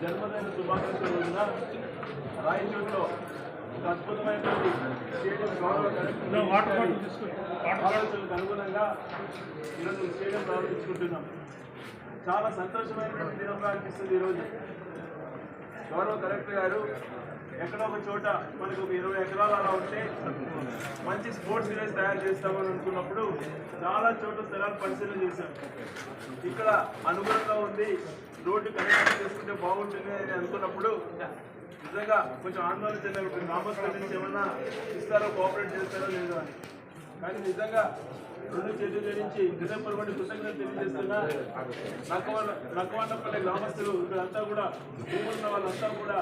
జన్మదిన శుభాకాంక్షల రోజున రాయచూరులో అద్భుతమైనటువంటి స్టేడియం గౌరవ ఆలోచనలకు అనుగుణంగా ఈరోజు స్టేడియం ప్రారంభించుకుంటున్నాం. చాలా సంతోషమైనటువంటి దినంగా అనిపిస్తుంది ఈరోజు. గౌరవ కలెక్టర్ గారు ఎక్కడో ఒక చోట మనకు ఒక ఇరవై ఎకరాలు అలా ఉంటే మంచి స్పోర్ట్స్ విలేజ్ తయారు చేస్తామని అనుకున్నప్పుడు చాలా చోట్ల స్థలాలు పరిశీలన చేశాం ఇక్కడ అనుగుణంగా ఉంది రోడ్డు కనెక్షన్ చేసుకుంటే బాగుంటుంది అని అనుకున్నప్పుడు నిజంగా కొంచెం ఆందోళన చెందారు. నామస్కరణ నుంచి ఏమన్నా ఇస్తారో కోఆపరేట్ చేస్తారో లేదో అని. కానీ నిజంగా రెండు చేతులు ధరించి హృదయపూర్వక కృతజ్ఞతలు తెలియజేస్తున్నా. నక్కవాళ్ళ గ్రామస్తులు ఇక్కడంతా కూడా ఊరున్న వాళ్ళంతా కూడా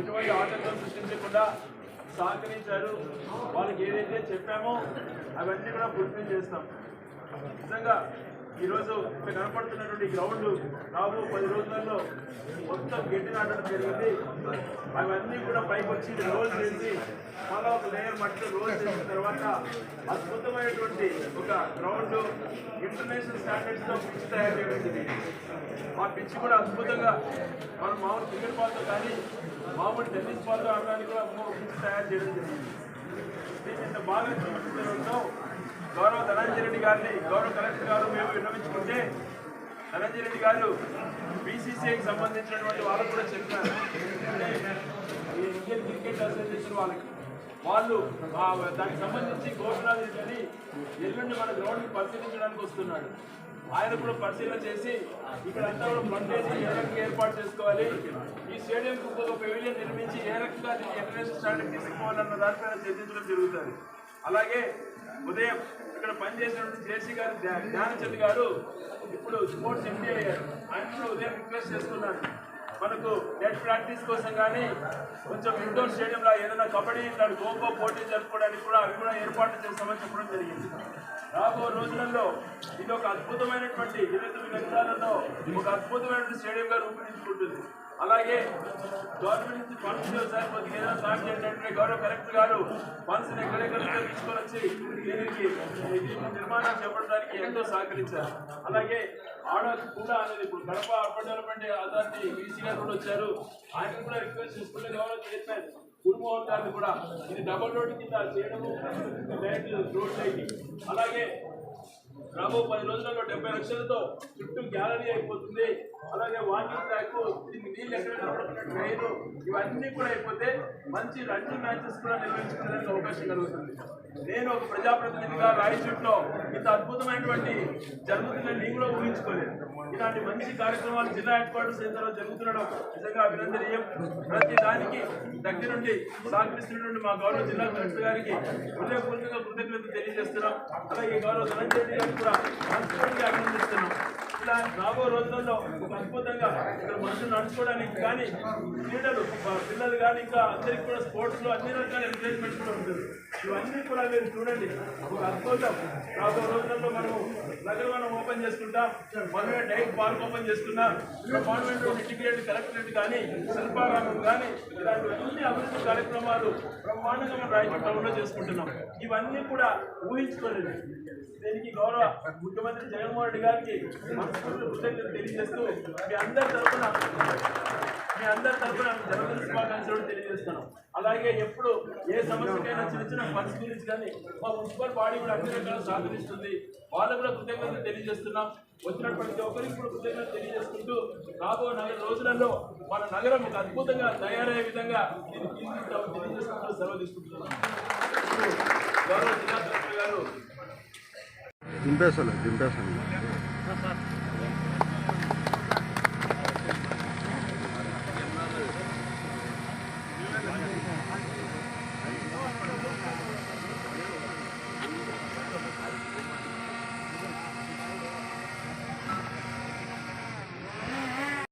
ఎటువంటి ఆటంకం సృష్టించకుండా సహకరించారు. వాళ్ళకి ఏదైతే చెప్పామో అవన్నీ కూడా పూర్తి చేస్తాం. నిజంగా ఈరోజు ఇక్కడ కనపడుతున్నటువంటి గ్రౌండ్ రాబో పది రోజులలో మొత్తం గడ్డి నాటడం జరిగింది. అవన్నీ కూడా పైకి వచ్చి రోల్ చేసి మళ్ళీ ఒక లేయర్ మట్టి రోల్ చేసిన తర్వాత అద్భుతమైనటువంటి ఒక గ్రౌండ్ ఇంటర్నేషనల్ స్టాండర్డ్స్లో పిచ్ తయారు చేయడం ఆ పిచ్ కూడా అద్భుతంగా మనం మామూలు క్రికెట్ బాల్తో కానీ మామూలు టెన్నిస్ బాల్తో ఆడడానికి కూడా పిచ్ తయారు చేయడం జరిగింది. దీన్ని ఇంత బాగా చూపించడంతో గౌరవ ధనంజయ రెడ్డి గారిని గౌరవ కలెక్టర్ గారు మేము విన్నవించుకుంటే ధనంజయ రెడ్డి గారు బీసీసీఐకి సంబంధించినటువంటి వాళ్ళకు కూడా చెప్పారు. ఈ ఇండియన్ క్రికెట్ అసోసియేషన్ వాళ్ళకి. వాళ్ళు దానికి సంబంధించి గోపినాథ్ ఎల్లుండి మన గ్రౌండ్కి పరిశీలించడానికి వస్తున్నాడు. ఆయన కూడా పరిశీలన చేసి ఇక్కడ అంతా కూడా ఫ్రంట్ ఏ రకంగా ఏర్పాటు చేసుకోవాలి. ఈ స్టేడియం ఒక పెవిలియన్ నిర్మించి ఏ రకంగా ఇంటర్నేషనల్ స్టాండర్డ్ తీసుకుపోవాలన్న దానిపైన చర్చించడం జరుగుతుంది. అలాగే ఉదయం ఇక్కడ పనిచేసినటువంటి జేసీ గారు జ్ఞానచంద్ గారు ఇప్పుడు స్పోర్ట్స్ ఎంపీ అయ్యారు. ఆయన ఉదయం రిక్వెస్ట్ చేస్తున్నాను మనకు నెట్ ప్రాక్టీస్ కోసం కానీ కొంచెం ఇండోర్ స్టేడియంలో ఏదైనా కబడ్డీ ఇట్లాంటి ఖోఖో పోటీ జరుపుకోవడానికి కూడా అవి కూడా ఏర్పాటు చేస్తామని చెప్పడం జరిగింది. రాబో రోజులలో ఇది ఒక అద్భుతమైనటువంటి ఇరవై తొమ్మిది ఎకరాలలో ఒక అద్భుతమైనటువంటి స్టేడియంగా రూపొందించుకుంటుంది. అలాగే గవర్నమెంట్ నుంచి ఫండ్స్ సార్ కొద్దిగా ఏదైనా సాయం చేయండి గౌరవ కలెక్టర్ గారు ఫండ్స్ ఎక్కడెక్కడ తీసుకొని వచ్చి దీనికి నిర్మాణం చేపట్టడానికి ఎంతో సహకరించారు. అలాగే ఆడ కూడా అనేది ఇప్పుడు Kadapa urban development authority BC గారు కూడా వచ్చారు. ఆయన కూడా రిక్వెస్ట్ చేసుకుంటే గౌరవ చైర్మన్ గురుమోహన్ గారిని కూడా ఇది డబుల్ రోడ్ కింద చేయడము లైట్ రోడ్ లైటింగ్ అలాగే రాబో పది రోజులలో డెబ్బై లక్షలతో చుట్టూ గ్యాలరీ అయిపోతుంది. అలాగే వాకింగ్ ట్రాక్ దీనికి నీళ్ళు ఎక్కడ నిలబడుతున్న ట్రైన్ ఇవన్నీ కూడా అయిపోతే మంచి రన్నింగ్ మ్యాచెస్ కూడా నిర్వహించుకోవడానికి అవకాశం కలుగుతుంది. నేను ఒక ప్రజాప్రతినిధిగా రాయచూట్లో ఇంత అద్భుతమైనటువంటి జరుగుతుందని నేను కూడా ఊహించుకోలేదు. ఇలాంటి మంచి కార్యక్రమాలు జిల్లా హెడ్ క్వార్టర్స్ జరుగుతుండడం నిజంగా అభినందనీయం. ప్రతి దానికి దగ్గరుండి సహకరిస్తున్నటువంటి మా గౌరవ జిల్లా కలెక్టర్ గారికి హృదయపూర్వకంగా కృతజ్ఞతలు తెలియజేస్తున్నాం. అలాగే గౌరవ ధనంజయ రెడ్డి కూడా మనస్ఫూర్తిగా అభినందిస్తున్నాం. ఇలా రాబో రోజుల్లో ఒక అద్భుతంగా ఇక్కడ మనుషులు నడుచుకోవడానికి కానీ క్రీడలు మా పిల్లలు కానీ ఇంకా అందరికి కూడా స్పోర్ట్స్లో అన్ని రకాల ఎంకరేజ్మెంట్ కూడా ఉంటుంది. ఇవన్నీ కూడా మీరు చూడండి. ఒక అద్భుతం. రాబో రోజుల్లో మనము నగరవనం ఓపెన్ చేసుకుంటాం. మనమే డైట్ పార్క్ ఓపెన్ చేసుకున్నా. గవర్నమెంట్ ఇంటిగ్రేట్ కలెక్టరేట్ కానీ శిల్పారామం కానీ ఇలాంటివన్నీ అభివృద్ధి కార్యక్రమాలు బ్రహ్మాండంగా మనం రాయచూర్ టౌన్లో చేసుకుంటున్నాం. ఇవన్నీ కూడా ఊహించుకోలేదు. దీనికి గౌరవ ముఖ్యమంత్రి జగన్మోహన్ రెడ్డి గారికి మనస్ఫూర్తి కృతజ్ఞతలు తెలియజేస్తూ మీ అందరి తరఫున మీ అందరి తరఫున జరుగుతున్న శుభాకాంక్షలు తెలియజేస్తున్నాం. అలాగే ఎప్పుడు ఏ సమస్యకైనా చిన్న చిన్న ఫండ్స్ గురించి కానీ మా మున్సిపల్ బాడీ కూడా అన్ని రకాల సహకరిస్తుంది. వాళ్ళకు కూడా కృతజ్ఞతలు తెలియజేస్తున్నాం. వచ్చిన ప్రతి ఒక్కరికి కూడా కృతజ్ఞతలు తెలియజేసుకుంటూ రాబో నగర రోజులలో మన నగరం ఒక అద్భుతంగా తయారయ్యే విధంగా నేను తీర్చిదిద్దామని తెలియజేసుకుంటూ సెలవు తీసుకుంటున్నాను గౌరవ జిల్లా కలెక్టర్ గారు. దింపేస్తాను దింపేస్తాను